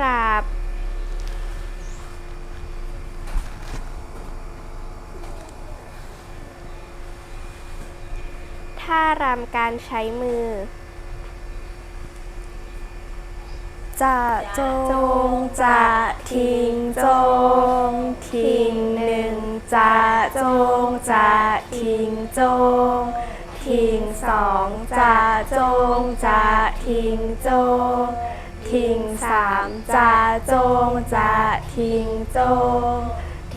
ครับท่ารำการใช้มือ จะจงจะทิ้งจง ทิ้งหนึ่งจะจงจะทิ้งจงทิ้งสองจะจงจะทิ้งจง ทิ้งสามจะจงจะทิ้งจง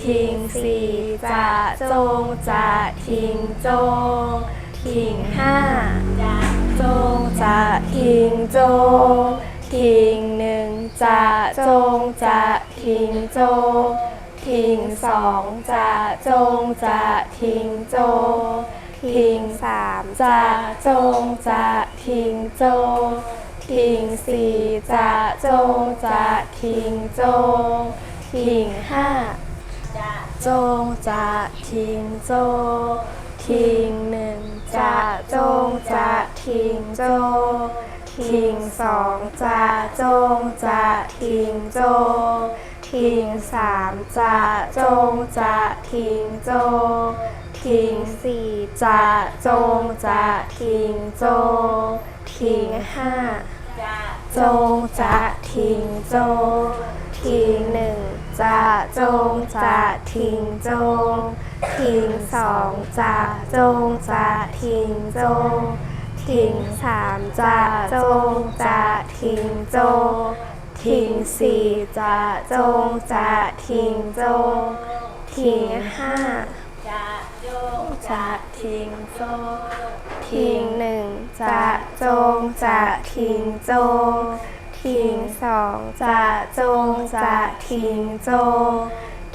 ทิ้งสี่จะจงจะทิ้งจงทิ้งห้าจะจงจะทิ้งจงทิ้งหนึ่งจะจงจะทิ้งจงทิ้งสองจะจงจะทิ้งจงทิ้งสามจะจงจะทิ้งจง ทิ้งสี่จะโจงจะทิ้งจงทิ้งห้าจะโจงจะทิ้งจงทิ้งหนึ่งจะโจงจะทิ้งจงทิ้งสองจะโจงจะทิ้งจงทิ้งสามจะโจงจะทิ้งจงทิ้งสี่จะโจงจะทิ้งจงทิ้งห้า จงจะทิ้งจงทิ้งหนึ่งจะจงจะทิ้งจงทิ้งสองจะจงจะทิ้งจงทิ้งสามจะจงจะทิ้งจงทิ้งสี่จะจงจะทิ้งจงทิ้งห้าจะจงจะทิ้งจงทิ้งหนึ่ง จะจงจะทิ้งจง ทิ้งสองจะจงจะทิ้งจง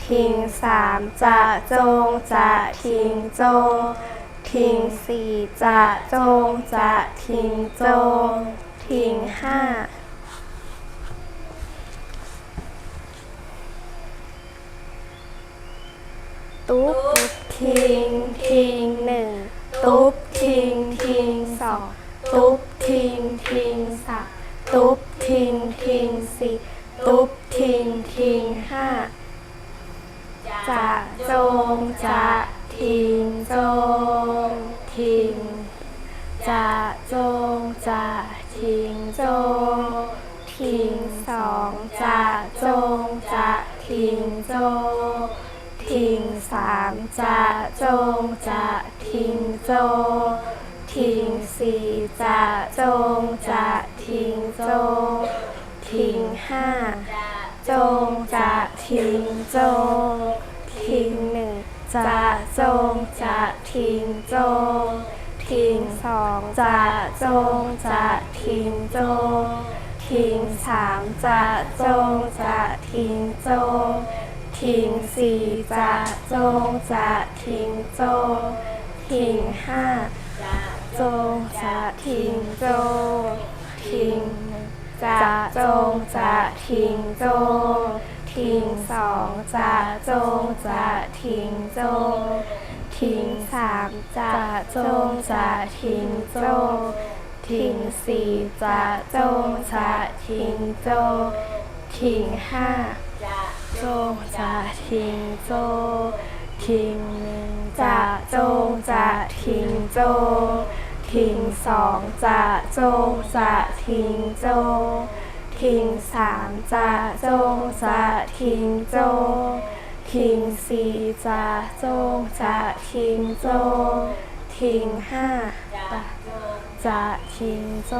ทิ้งสามจะจงจะทิ้งจง ทิ้งสี่จะจงจะทิ้งจง ทิ้งห้าตุ๊บทิ้งทิ้งหนึ่งตุ๊บทิ้งทิ้งสองตุ๊บทิ้งทิ้งสามตุ๊บ ทิ้งทิ้งสี่ตุ๊บทิ้งทิ้งห้าจะจงจะทิ้งจงทิ้งจะจงจะทิ้งจงทิ้งสองจะจงจะทิ้งจงทิ้งสามจะจงจะทิ้งจงทิ้งสี่จะจงจะ ทิ้งจง ทิ้งหนึ่งจะจงจะทิ้งจง ทิ้งสองจะจงจะทิ้งจง ทิ้งสามจะจงจะทิ้งจง ทิ้งสี่จะจงจะทิ้งจง ทิ้งห้าจงจะทิ้งจง ทิ้งหนึ่งจะจงจะทิ้งจง ทิ้งสองจะจงจะทิ้งจง ทิ้งสามจะจงจะทิ้งจง ทิ้งสี่จะจงจะทิ้งจง ทิ้งห้าจงจะทิ้งโจทิ้งหนึ่งจะจงจะทิ้งโจทิ้งสองจะจงจะทิ้งโจ ทิ้งสามจะจงจะทิ้งโจทิ้งสี่จะจงจะทิ้งโจทิ้งห้าจะทิ้งโจ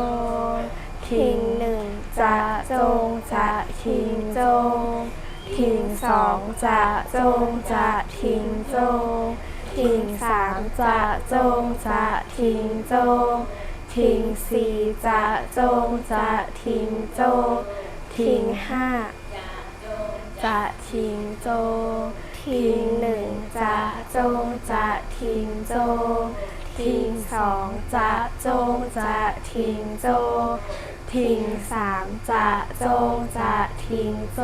ทิ้งหนึ่งจะจงจะทิ้งโจทิ้งสองจะจงจะทิ้งจงทิ้งสามจะจงจะทิ้งจง ทิ้งสี่จะจงจะทิ้งโจทิ้งห้าจะทิ้งโจทิ้งหนึ่งจะจงจะทิ้งโจทิ้งสองจะจงจะทิ้งโจทิ้งสามจะจงจะทิ้งโจ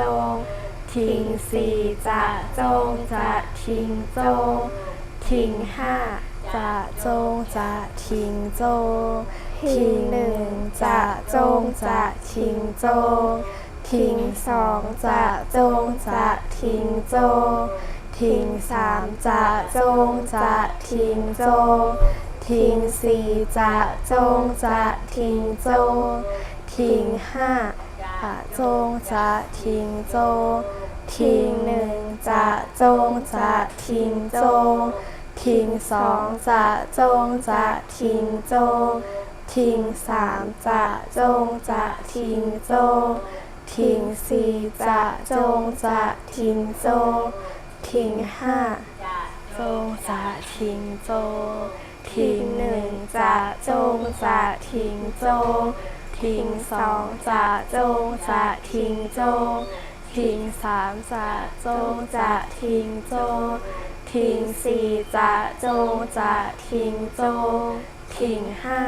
ทิ้งสี่จะจงจะทิ้งโจทิ้งห้า จะจงจะทิ้งจงทิ้งหนึ่งจะจงจะทิ้งจงทิ้งสองจะจงจะทิ้งโจทิ้งสามจะจงจะทิ้งโจทิ้งสี่จะจงจะทิ้งโจทิ้งห้าจะจงจะทิ้งโจทิ้งหนึ่งจะจงจะทิ้งโจ ทิ้งสองจะจงจะทิ้งโจทิ้งสามจะจงจะทิ้งโจทิ้งสี่จะจงจะทิ้งโจทิ้งห้าจงจะทิ้งโจทิ้งหนึ่งจะจงจะทิ้งโจทิ้งสองจะจงจะทิ้งโจทิ้งสามจะจงจะทิ้งโจ ทิ้งสี่จะโจจะทิ้งโจทิ้งห้า